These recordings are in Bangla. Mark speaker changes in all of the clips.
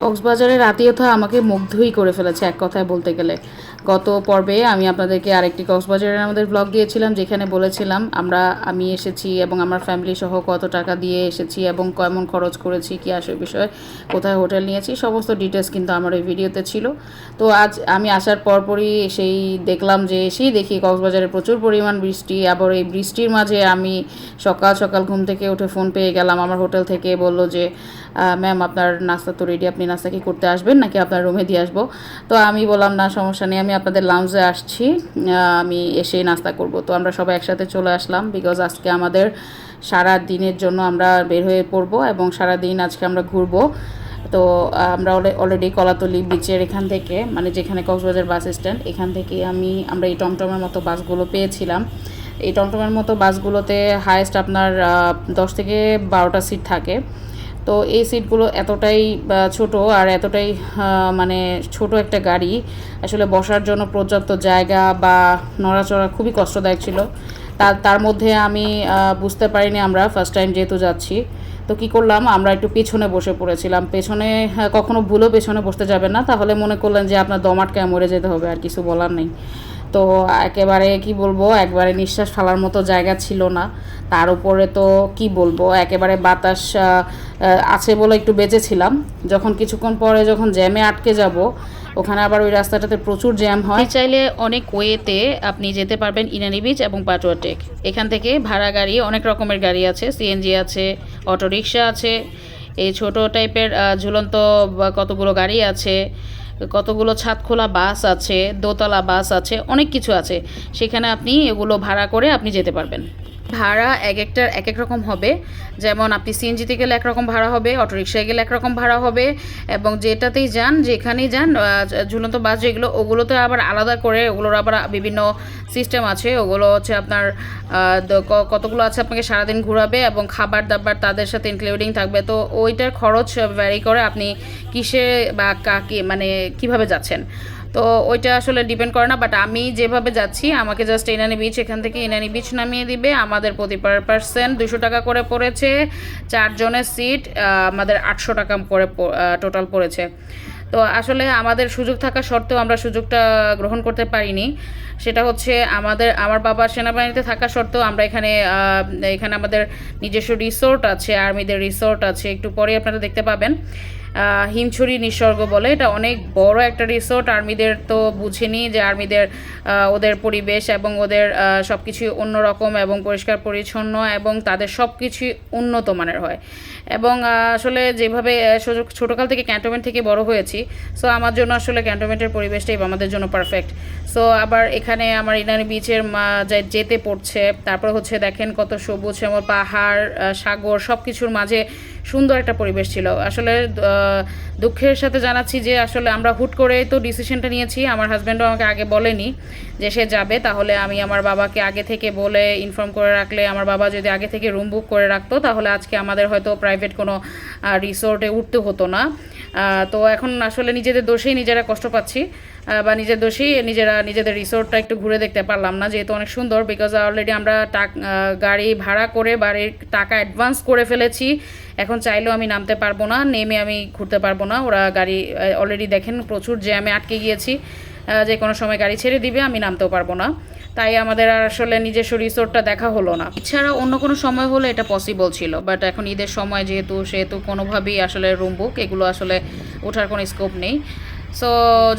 Speaker 1: কক্সবাজারের আত্মীয়তা আমাকে মুগ্ধই করে ফেলেছে এক কথায় বলতে গেলে। গত পর্বে আমি আপনাদেরকে আরেকটি কক্সবাজারের আমাদের ব্লগ দিয়েছিলাম, যেখানে বলেছিলাম আমরা, আমি এসেছি এবং আমার ফ্যামিলি সহ কত টাকা দিয়ে এসেছি এবং কেমন খরচ করেছি, কি আসে বিষয়ে, কোথায় হোটেল নিয়েছি, সমস্ত ডিটেলস কিন্তু আমার ওই ভিডিওতে ছিল। তো আজ আমি আসার পরপরই সেই দেখলাম যে, এসেই দেখি কক্সবাজারে প্রচুর পরিমাণ বৃষ্টি, আবার এই বৃষ্টির মাঝে আমি সকাল সকাল ঘুম থেকে উঠে ফোন পেয়ে গেলাম আমার হোটেল থেকে, বলল যে ম্যাম আপনার নাস্তা তো রেডি আপনি নাস্তা কি করতে আসবেন নাকি আপনার রুমে দিয়ে আসব? তো আমি বললাম, না, সমস্যা নেই, আমি আপনাদের লাউঞ্জে আসছি আমি এসেই নাস্তা করব। তো আমরা সবাই একসাথে চলে আসলাম বিকজ আজকে আমাদের সারা দিনের জন্য আমরা বের হয়ে পড়ব এবং সারা দিন আজকে আমরা ঘুরবো। তো আমরা অলরেডি কলাতলি বিচের এখান থেকে মানে যেখানে কক্সবাজার বাস স্ট্যান্ড এখান থেকে আমি, আমরা এই টমটমের মতো বাসগুলো পেয়েছিলাম। এই টমটমের মতো বাসগুলোতে হায়েস্ট আপনার দশ থেকে বারোটা সিট থাকে। তো এই সিটগুলো এতটাই ছোট আর এতটাই মানে ছোট একটা গাড়ি। আসলে বসার জন্য পর্যাপ্ত জায়গা বা নড়াচড়া খুবই কষ্টদায়ক ছিল। তার তার মধ্যে আমি বুঝতে পারিনি আমরা ফার্স্ট টাইম যেহেতু যাচ্ছি। তো কি করলাম, আমরা একটু পেছনে বসে পড়েছিলাম। পেছনে কখনো ভুলেও পেছনে বসতে যাবেন না। তাহলে মনে করলেন যে আপনার দমাটকায় মরে যেতে হবে, আর কিছু বলার নেই। তো একেবারে কি বলব, একবারে নিঃশ্বাস ফেলার মতো জায়গা ছিল না। তার উপরে তো কি বলব, একেবারে বাতাস আছে বলে একটু বেঁচেছিলাম। যখন কিছুক্ষণ পরে যখন জ্যামে আটকে যাব, ওখানে আবার ওই রাস্তাটাতে প্রচুর জ্যাম হয়। চাইলে অনেক ওয়েতে আপনি যেতে পারবেন ইনানি বিচ এবং পাটুয়া টেক এখান থেকে ভাড়া গাড়ি, অনেক রকমের গাড়ি আছে সিএনজি আছে, অটোরিকশা আছে, এই ছোট টাইপের ঝুলন্ত কতগুলো গাড়ি আছে। কতগুলো ছাদ খোলা বাস আছে, দোতলা বাস আছে, অনেক কিছু আছে। সেখানে আপনি এগুলো ভাড়া করে আপনি যেতে পারবেন। ভাড়া এক একটার এক এক রকম হবে। যেমন আপনি সিএনজিতে গেলে একরকম ভাড়া হবে, অটোরিকশায় গেলে একরকম ভাড়া হবে এবং যেটাতেই যান, যেখানেই যান ঝুলন্ত বাস যেগুলো, ওগুলোতে আবার আলাদা করে, ওগুলোর আবার বিভিন্ন সিস্টেম আছে। ওগুলো হচ্ছে আপনার কতগুলো আছে আপনাকে সারাদিন ঘোরাবে এবং খাবার দাবার তাদের সাথে ইনক্লুডিং থাকবে। তো ওইটার খরচ ভ্যারি করে আপনি কিসে বা কাকে মানে কীভাবে যাচ্ছেন। তো ওইটা আসলে ডিপেন্ড করে না বাট আমি যেভাবে যাচ্ছি, আমাকে জাস্ট ইনানি বিচ এখান থেকে ইনানি বিচ নামিয়ে দিবে। আমাদের প্রতি পার পার্সেন্ট দুশো টাকা করে পড়েছে চারজনের সিট আমাদের আটশো টাকা করে টোটাল পড়েছে। তো আসলে আমাদের সুযোগ থাকা সত্ত্বেও আমরা সুযোগটা গ্রহণ করতে পারিনি। সেটা হচ্ছে আমাদের, আমার বাবা সেনাবাহিনীতে থাকা সত্ত্বেও আমরা এখানে এখানে আমাদের নিজস্ব রিসোর্ট আছে আর্মিদের রিসোর্ট আছে, একটু পরে আপনারা দেখতে পাবেন। হিমছড়ি নিসর্গ বলে। এটা অনেক বড় একটা রিসোর্ট আর্মিদের তো বুঝিনি যে আর্মিদের ওদের পরিবেশ এবং ওদের সব কিছু অন্যরকম এবং পরিষ্কার পরিচ্ছন্ন এবং তাদের সব কিছুই উন্নত মানের হয়। এবং আসলে যেভাবে ছোটোকাল থেকে ক্যান্টনমেন্ট থেকে বড় হয়েছি সো আমার জন্য আসলে ক্যান্টনমেন্টের পরিবেশটাই আমাদের জন্য পারফেক্ট সো আবার এখানে আমার ইনানি বিচের যেতে পড়ছে, তারপর হচ্ছে দেখেন কত সবুজ পাহাড় সাগর সব কিছুর মাঝে সুন্দর একটা পরিবেশ ছিল। আসলে দুঃখের সাথে জানাচ্ছি যে আসলে আমরা হুট করে তো ডিসিশনটা নিয়েছি। আমার হাজব্যান্ডও আমাকে আগে বলেনি যে সে যাবে। তাহলে আমি আমার বাবাকে আগে থেকে বলে ইনফর্ম করে রাখলে, আমার বাবা যদি আগে থেকে রুম বুক করে রাখতো, তাহলে আজকে আমাদের হয়তো প্রাইভেট কোনো রিসোর্টে উঠতে হতো না। তো এখন আসলে নিজেদের দোষেই নিজেরা কষ্ট পাচ্ছি। বা নিজের দোষেই নিজেরা নিজেদের রিসোর্টটা একটু ঘুরে দেখতে পারলাম না, যেহেতু অনেক সুন্দর। বিকজ অলরেডি আমরা টাক গাড়ি ভাড়া করে বাড়ির টাকা অ্যাডভান্স করে ফেলেছি। এখন চাইলেও আমি নামতে পারব না, নেমে আমি ঘুরতে পারব না। ওরা গাড়ি অলরেডি দেখেন প্রচুর জ্যামে আটকে গিয়েছি। যে কোনো সময় গাড়ি ছেড়ে দিবে, আমি নামতেও পারব না। তাই আমাদের আর আসলে নিজস্ব রিসোর্টটা দেখা হলো না। এছাড়া অন্য কোনো সময় হলে এটা পসিবল ছিল বাট এখন ঈদের সময় যেহেতু, সেহেতু কোনোভাবেই আসলে রুম বুক এগুলো আসলে ওঠার কোনো স্কোপ নেই। সো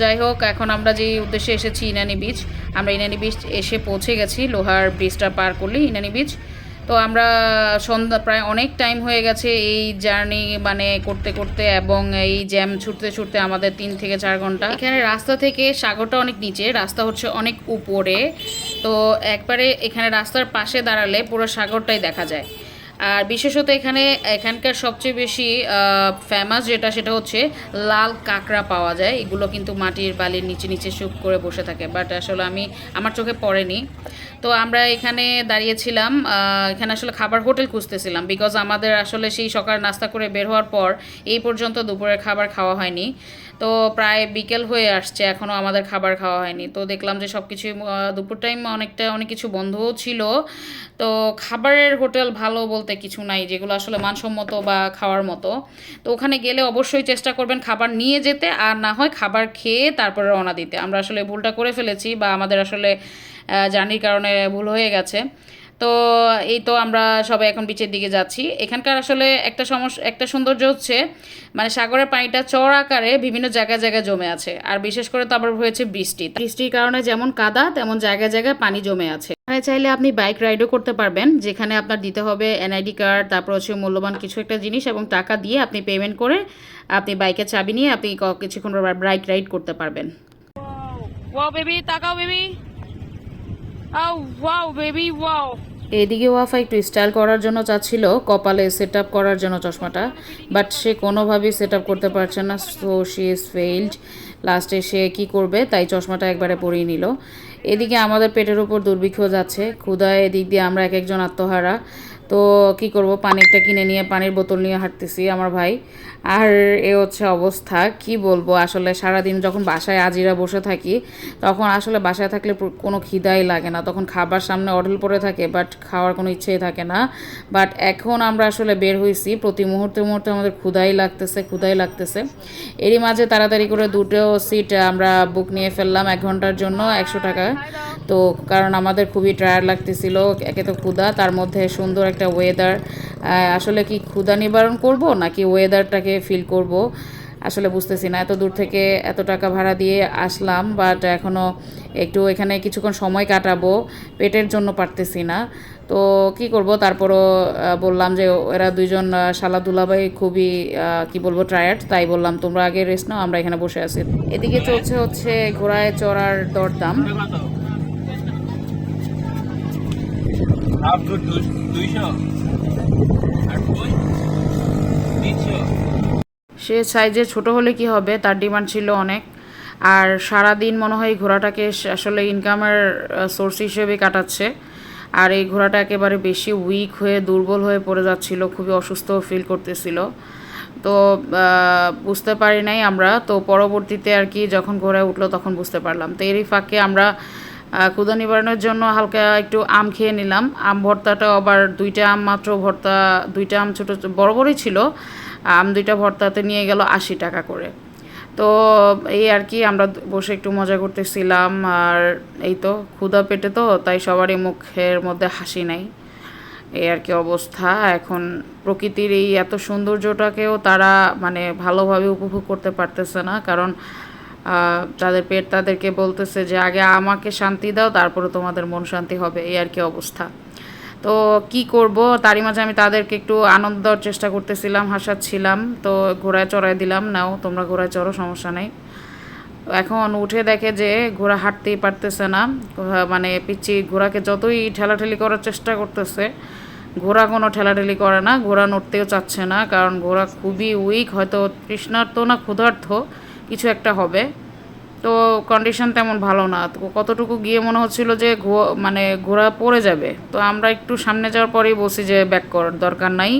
Speaker 1: যাই হোক, এখন আমরা যেই উদ্দেশ্যে এসেছি ইনানি বিচ আমরা ইনানি বিচ এসে পৌঁছে গেছি। লোহার ব্রিজটা পার করলে ইনানি বিচ তো আমরা সন্ধ্যা, প্রায় অনেক টাইম হয়ে গেছে এই জার্নি মানে করতে করতে এবং এই জ্যাম ছুটতে ছুটতে আমাদের তিন থেকে চার ঘণ্টা। এখানে রাস্তা থেকে সাগরটা অনেক নিচে, রাস্তা হচ্ছে অনেক উপরে। তো একবারে এখানে রাস্তার পাশে দাঁড়ালে পুরো সাগরটাই দেখা যায়। আর বিশেষত এখানে এখানকার সবচেয়ে বেশি ফেমাস যেটা সেটা হচ্ছে লাল কাঁকড়া পাওয়া যায়। এগুলো কিন্তু মাটির বালির নিচে নিচে সুপ করে বসে থাকে। বাট আসলে আমি, আমার চোখে পড়েনি। তো আমরা এখানে দাঁড়িয়েছিলাম এখানে আসলে খাবার হোটেল খুঁজতেছিলাম বিকজ আমাদের আসলে সেই সকাল নাস্তা করে বের হওয়ার পর এই পর্যন্ত দুপুরের খাবার খাওয়া হয়নি। তো প্রায় বিকেল হয়ে আসছে এখনও আমাদের খাবার খাওয়া হয়নি। তো দেখলাম যে সব কিছুই দুপুর টাইম অনেকটা, অনেক কিছু বন্ধও ছিল। তো খাবারের হোটেল ভালো বলতে কিছু নাই, যেগুলো আসলে মানসম্মত বা খাওয়ার মতো। তো ওখানে গেলে অবশ্যই চেষ্টা করবেন খাবার নিয়ে যেতে আর না হয় খাবার খেয়ে তারপরে রওনা দিতে। আমরা আসলে ভুলটা করে ফেলেছি বা আমাদের আসলে জার্নির কারণে ভুল হয়ে গেছে। তো এই তো আমরা সবাই এখন বিচের দিকে যাচ্ছি। এখানকার আসলে একটা সমস্যা একটা সৌন্দর্য হচ্ছে মানে সাগরের পানিটা চর আকারে বিভিন্ন জায়গায় জায়গায় জমে আছে। আর বিশেষ করে তো আবার হয়েছে বৃষ্টি। বৃষ্টির কারণে যেমন কাদা, তেমন জায়গায় জায়গায় পানি জমে আছে। এখানে চাইলে আপনি বাইক রাইডও করতে পারবেন, যেখানে আপনার দিতে হবে এনআইডি কার্ড তারপর হচ্ছে মূল্যবান কিছু একটা জিনিস এবং টাকা দিয়ে আপনি পেমেন্ট করে আপনি বাইকের চাবি নিয়ে আপনি কিছুক্ষণ বাইক রাইড করতে পারবেন। ওয়াও বেবি তাকাও বেবি এদিকে ওয়াফা একটু স্টাইল করার জন্য চাচ্ছিল, কপালে সেট আপ করার জন্য চশমাটা বাট সে কোনোভাবেই সেট আপ করতে পারছে না সো শি ইজ ফেইল্ড লাস্টে সে কি করবে, তাই চশমাটা একবারে পরিয়ে নিল। এদিকে আমাদের পেটের উপর দুর্ভিক্ষ যাচ্ছে ক্ষুদায় এদিক দিয়ে আমরা এক একজন আত্মহারা। তো কি করব পানি একটা কিনে নিয়ে পানির বোতল নিয়ে হাঁটতেছি আমার ভাই। আর এ হচ্ছে অবস্থা, কি বলব, আসলে সারাদিন যখন বাসায় আজিরা বসে থাকি, তখন আসলে বাসায় থাকলে কোনো খিদাই লাগে না। তখন খাবার সামনে অডেল পড়ে থাকে বাট খাওয়ার কোনো ইচ্ছেই থাকে না। বাট এখন আমরা আসলে বের হয়েছি প্রতি মুহূর্তে মুহূর্তে আমাদের ক্ষুদাই লাগতেছে ক্ষুদাই লাগতেছে। এরই মাঝে তাড়াতাড়ি করে দুটো সিট আমরা বুক নিয়ে ফেললাম এক ঘণ্টার জন্য, একশো টাকা। তো কারণ আমাদের খুবই টায়ার লাগতেছিল, একে তো ক্ষুদা তার মধ্যে সুন্দর একটা ওয়েদার আসলে কি ক্ষুধা নিবারণ করব নাকি ওয়েদারটাকে ফিল করব? আসলে বুঝতেছি না, এত দূর থেকে এত টাকা ভাড়া দিয়ে আসলাম বাট এখনও একটু এখানে কিছুক্ষণ সময় কাটাবো, পেটের জন্য পারতেছি না। তো কি করব? তারপরও বললাম যে এরা দুইজন শালা দুলাভাই খুবই কি বলব টায়ার্ড তাই বললাম, তোমরা আগে রেস্ট নাও, আমরা এখানে বসে আছি। এদিকে চলছে হচ্ছে ঘোড়ায় চড়ার দরদাম।
Speaker 2: দুইশো আর
Speaker 1: সে সাইজে ছোট হলে কি হবে? তার ডিমান্ড ছিল অনেক। আর সারা দিন মনে হয় ঘোড়াটাকে আসলে ইনকামের সোর্স হিসেবে কাটাচ্ছে। আর এই ঘোড়াটা একেবারে বেশি উইক হয়ে, দুর্বল হয়ে পড়ে যাচ্ছিল। খুবই অসুস্থ ফিল করতেছিল। তো বুঝতে পারি নাই আমরা। তো পরবর্তীতে আর কি যখন ঘোড়ায় উঠল তখন বুঝতে পারলাম। তো এরই ফাঁকে আমরা ক্ষুধা নিবারণের জন্য হালকা একটু আম খেয়ে নিলাম। আম ভর্তাটা আবার দুইটা আম মাত্র, ভর্তা দুইটা আম ছোটো, বড় বড়ই ছিল। আম দুইটা ভর্তাতে নিয়ে গেল আশি টাকা করে। তো এই আর কি, আমরা বসে একটু মজা করতেছিলাম। আর এই তো ক্ষুধা পেটে তো, তাই সবারই মুখের মধ্যে হাসি নাই। এই আর কি অবস্থা। এখন প্রকৃতির এই এত সৌন্দর্যটাকেও তারা মানে ভালোভাবে উপভোগ করতে পারতেছে না। কারণ তাদের পেট তাদেরকে বলতেছে যে, আগে আমাকে শান্তি দাও, তারপরে তোমাদের মন শান্তি হবে। এই আর কি অবস্থা। তো কি করব? তারই মাঝে আমি তাদেরকে একটু আনন্দ দেওয়ার চেষ্টা করতেছিলাম, হাসাচ্ছিলাম। তো ঘোড়ায় চড়াই দিলাম, নাও, তোমরা ঘোড়ায় চড়ো, সমস্যা নেই। এখন উঠে দেখে যে, ঘোড়া হাঁটতেই পারতেছে না। মানে পিচ্ছি ঘোড়াকে যতই ঠেলাঠেলি করার চেষ্টা করতেছে, ঘোড়া কোনো ঠেলাঠেলি করে না, ঘোড়া নড়তেও চাচ্ছে না। কারণ ঘোড়া খুবই উইক হয়তো তৃষ্ণার্ত না ক্ষুধার্থ কিছু একটা হবে। তো কন্ডিশন তেমন ভালো না। তো কতটুকু গিয়ে মনে হচ্ছিল যে মানে ঘোড়া পড়ে যাবে। তো আমরা একটু সামনে যাওয়ার পরেই বসি যে ব্যাক করার দরকার নাই।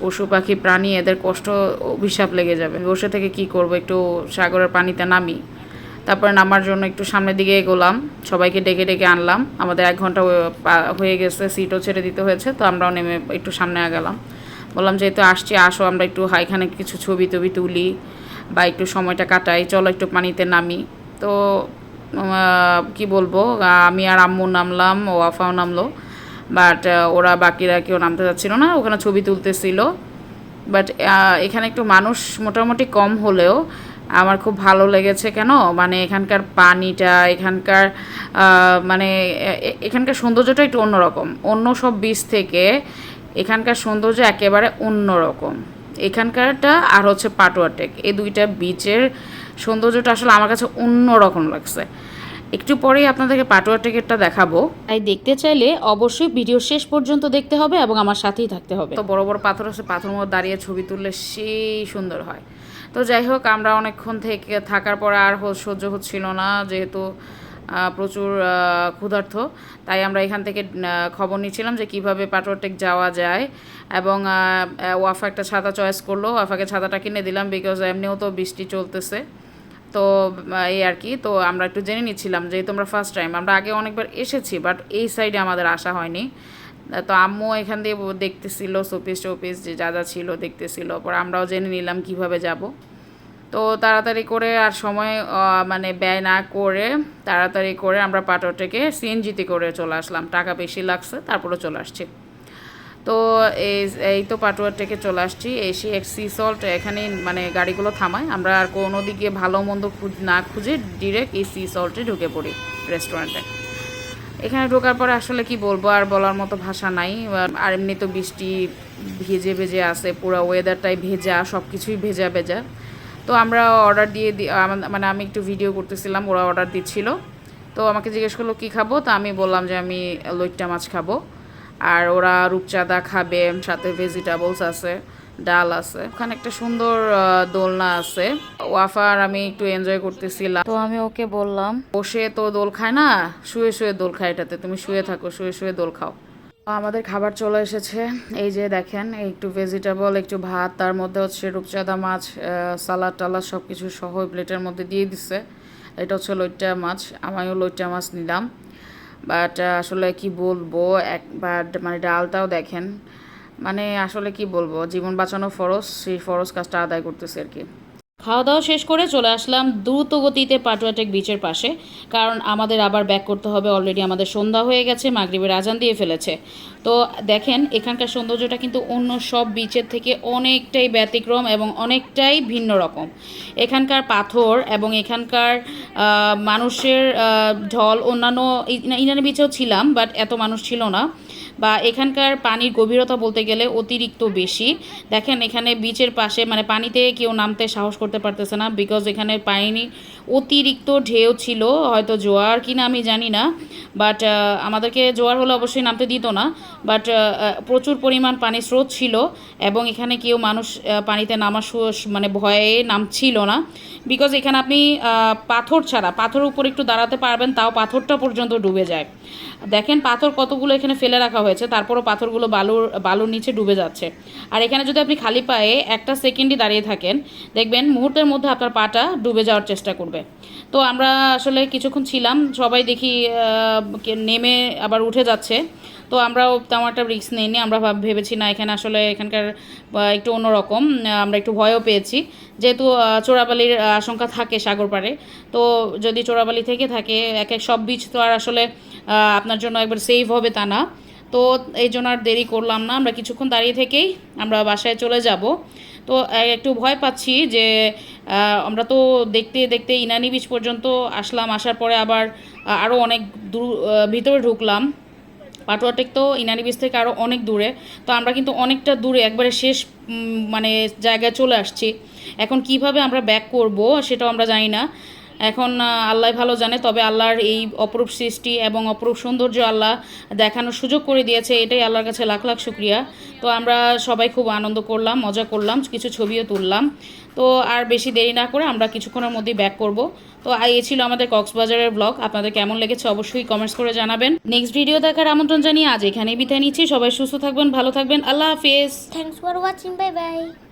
Speaker 1: পশু, পাখি, প্রাণী, এদের কষ্ট, অভিশাপ লেগে যাবে। বসে থেকে কি করব? একটু সাগরের পানিতে নামি। তারপরে নামার জন্য একটু সামনের দিকে এগোলাম। সবাইকে ডেকে ডেকে আনলাম। আমাদের এক ঘণ্টা হয়ে গেছে, সিটও ছেড়ে দিতে হয়েছে। তো আমরাও নেমে একটু সামনে আগালাম। বললাম, যেহেতু আসছি, আসো, আমরা একটু এখানে কিছু ছবি টবি তুলি বা একটু সময়টা কাটাই। চলো একটু পানিতে নামি। তো কি বলব আমি আর আম্মু নামলাম, ও আফাও নামলো। বাট ওরা বাকিরা কেউ নামতে যাচ্ছিল না, ওখানে ছবি তুলতেছিল। বাট এখানে একটু মানুষ মোটামুটি কম হলেও আমার খুব ভালো লেগেছে কেন? মানে এখানকার পানিটা, এখানকার মানে এখানকার সৌন্দর্যটা একটু অন্যরকম। অন্য সব বীজ থেকে এখানকার সৌন্দর্য একেবারে অন্যরকম। এখানকারটা আর হচ্ছে পাটুয়া টেক এই দুইটা বিচের সৌন্দর্যটা আসলে আমার কাছে অন্যরকম লাগছে। একটু পরেই আপনাদেরকে পাটুয়া টিকিটটা দেখাবো। তাই দেখতে চাইলে অবশ্যই ভিডিও শেষ পর্যন্ত দেখতে হবে এবং আমার সাথেই থাকতে হবে। তো বড় বড় পাথর আছে পাথর মধ্যে দাঁড়িয়ে ছবি তুললে সেই সুন্দর হয়। তো যাই হোক আমরা অনেকক্ষণ থেকে থাকার পর আর সহ্য হচ্ছিল না যেহেতু প্রচুর আহ, ক্ষুধার্ত। তাই আমরা এখান থেকে খবর নিচ্ছিলাম যে কীভাবে পাটরটেক যাওয়া যায়। এবং ওয়াফা একটা ছাতা চয়েস করল। ওয়াফাকে ছাতাটা কিনে দিলাম বিকজ এমনিও তো বৃষ্টি চলতেছে। তো এই আর কি। তো আমরা একটু জেনে নিচ্ছিলাম যেহেতু আমরা ফার্স্ট টাইম আমরা আগে অনেকবার এসেছি বাট এই সাইডে আমাদের আসা হয়নি। তো আম্মু এখান দিয়ে দেখতেছিল শোপিস টোপিস যে যা যা ছিল দেখতেছিল। পর আমরাও জেনে নিলাম কীভাবে যাব। তো তাড়াতাড়ি করে আর সময় মানে ব্যয় না করে তাড়াতাড়ি করে আমরা পাটোয়ারটাকে সিএনজিতে করে চলে আসলাম। টাকা বেশি লাগছে তারপরে চলে আসছি। তো এই এই তো পাটুয়ার থেকে চলে আসছি। এসে এক সি সল্ট এখানে মানে গাড়িগুলো থামায়। আমরা আর কোনো দিকে ভালো মন্দ খুঁজ- না খুঁজে ডিরেক্ট এই সি সল্টে ঢুকে পড়ি রেস্টুরেন্টে এখানে ঢোকার পরে আসলে কি বলব, আর বলার মতো ভাষা নাই। আর- এমনি তো বৃষ্টি ভেজে ভেজে আছে, পুরো ওয়েদারটাই ভেজা সব কিছুই ভেজা ভেজা তো আমরা অর্ডার দিয়ে মানে আমি একটু ভিডিও করতেছিলাম, ওরা অর্ডার দিচ্ছিল। তো আমাকে জিজ্ঞেস করল, কী খাব? তা আমি বললাম যে, আমি লইট্টা মাছ খাব। আর ওরা রূপচাঁদা খাবে, সাথে ভেজিটেবলস আছে, ডাল আছে। ওখানে একটা সুন্দর দোলনা আছে। ওয়াফার আমি একটু এনজয় করতেছিলাম। তো আমি ওকে বললাম, বসে তো দোল খায় না, শুয়ে শুয়ে দোল খায় এটাতে। তুমি শুয়ে থাকো, শুয়ে শুয়ে দোল খাও। আমাদের খাবার চলে এসেছে। এই যে দেখেন, একটু ভেজিটেবল একটু ভাত, তার মধ্যে হচ্ছে রূপচাঁদা মাছ সালাদ টালাদ সব কিছু সহ প্লেটের মধ্যে দিয়ে দিচ্ছে এটা হচ্ছে লইট্টা মাছ, আমিও লইট্টা মাছ নিলাম। বাট আসলে কি বলব একবার মানে ডালটাও দেখেন মানে আসলে কি বলব, জীবন বাঁচানো ফরজ, সেই ফরজ কাজটা আদায় করতেছে আর কি। খাওয়া দাওয়া শেষ করে চলে আসলাম দ্রুত গতিতে পাটুয়াটেক বিচের পাশে। কারণ আমাদের আবার ব্যাক করতে হবে অলরেডি আমাদের সন্ধ্যা হয়ে গেছে, মাগরিবের আজান দিয়ে ফেলেছে। তো দেখেন, এখানকার সৌন্দর্যটা কিন্তু অন্য সব বিচের থেকে অনেকটাই ব্যতিক্রম এবং অনেকটাই ভিন্ন রকম। এখানকার পাথর এবং এখানকার মানুষের ঢল, অন্যান্য ইনানি বিচেও ছিলাম বাট এত মানুষ ছিল না। বা এখানকার পানির গভীরতা বলতে গেলে অতিরিক্ত বেশি। দেখেন এখানে বিচের পাশে মানে পানিতে কেউ নামতে সাহস করতে পারতেছে না বিকজ এখানে পানি অতিরিক্ত ঢেউ ছিল, হয়তো জোয়ার কিনা আমি জানি না বাট আমাদেরকে জোয়ার হলে অবশ্যই নামতে দিত না বাট প্রচুর পরিমাণ পানির স্রোত ছিল এবং এখানে কেউ মানুষ পানিতে নামার সু- মানে ভয়ে নামছিল না বিকজ এখানে আপনি পাথর ছাড়া, পাথরের উপর একটু দাঁড়াতে পারবেন, তাও পাথরটা পর্যন্ত ডুবে যায়। দেখেন পাথর কতগুলো এখানে ফেলে রাখা হয়েছে, তারপরও পাথরগুলো বালুর বালুর নিচে ডুবে যাচ্ছে। আর এখানে যদি আপনি খালি পায়ে একটা সেকেন্ডই দাঁড়িয়ে থাকেন, দেখবেন মুহূর্তের মধ্যে আপনার পাটা ডুবে যাওয়ার চেষ্টা করবে। তো আমরা আসলে কিছুক্ষণ ছিলাম, সবাই দেখি নেমে আবার উঠে যাচ্ছে। তো আমরাও তেমন একটা রিস্ক নিইনি, আমরা ভাব- ভেবেছি না এখানে আসলে এখানকার একটু অন্যরকম, আমরা একটু ভয়ও পেয়েছি। যেহেতু চোরাবালির আশঙ্কা থাকে সাগর পাড়ে। তো যদি চোরাবালি থেকে থাকে, এক এক সব বীজ তো আর আসলে আপনার জন্য একবার সেভ হবে তা না। তো এই জন্য আর দেরি করলাম না, আমরা কিছুক্ষণ দাঁড়িয়ে থেকেই আমরা বাসায় চলে যাব। তো একটু ভয় পাচ্ছি যে আমরা তো দেখতে দেখতে ইনানি বিচ পর্যন্ত আসলাম, আসার পরে আবার আরও অনেক দূর ভিতরে ঢুকলাম। পাটুয়াটেক তো ইনানি বিচ থেকে আরও অনেক দূরে। তো আমরা কিন্তু অনেকটা দূরে, একবারে শেষ মানে জায়গায় চলে আসছি। এখন কীভাবে আমরা ব্যাক করব সেটাও আমরা জানি না। এখন আল্লাহ ভালো জানে, তবে আল্লাহর এই অপরূপ সৃষ্টি এবং অপরূপ সৌন্দর্য আল্লাহ দেখানোর সুযোগ করে দিয়েছে, এটাই আল্লাহর কাছে লাখ লাখ শুক্রিয়া তো আমরা সবাই খুব আনন্দ করলাম, মজা করলাম, কিছু ছবিও তুললাম তো আর বেশি দেরি না করে আমরা কিছুক্ষণের মধ্যেই ব্যাক করব তো এই ছিল আমাদের কক্সবাজারের ব্লগ আপনাদের কেমন লেগেছে অবশ্যই কমেন্টস করে জানাবেন নেক্সট ভিডিও দেখার আমন্ত্রণ জানিয়ে আজ এখানেই বিদায় নিচ্ছি, সবাই সুস্থ থাকবেন, ভালো থাকবেন, আল্লাহ হাফিজ
Speaker 3: Thanks for watching. Bye bye.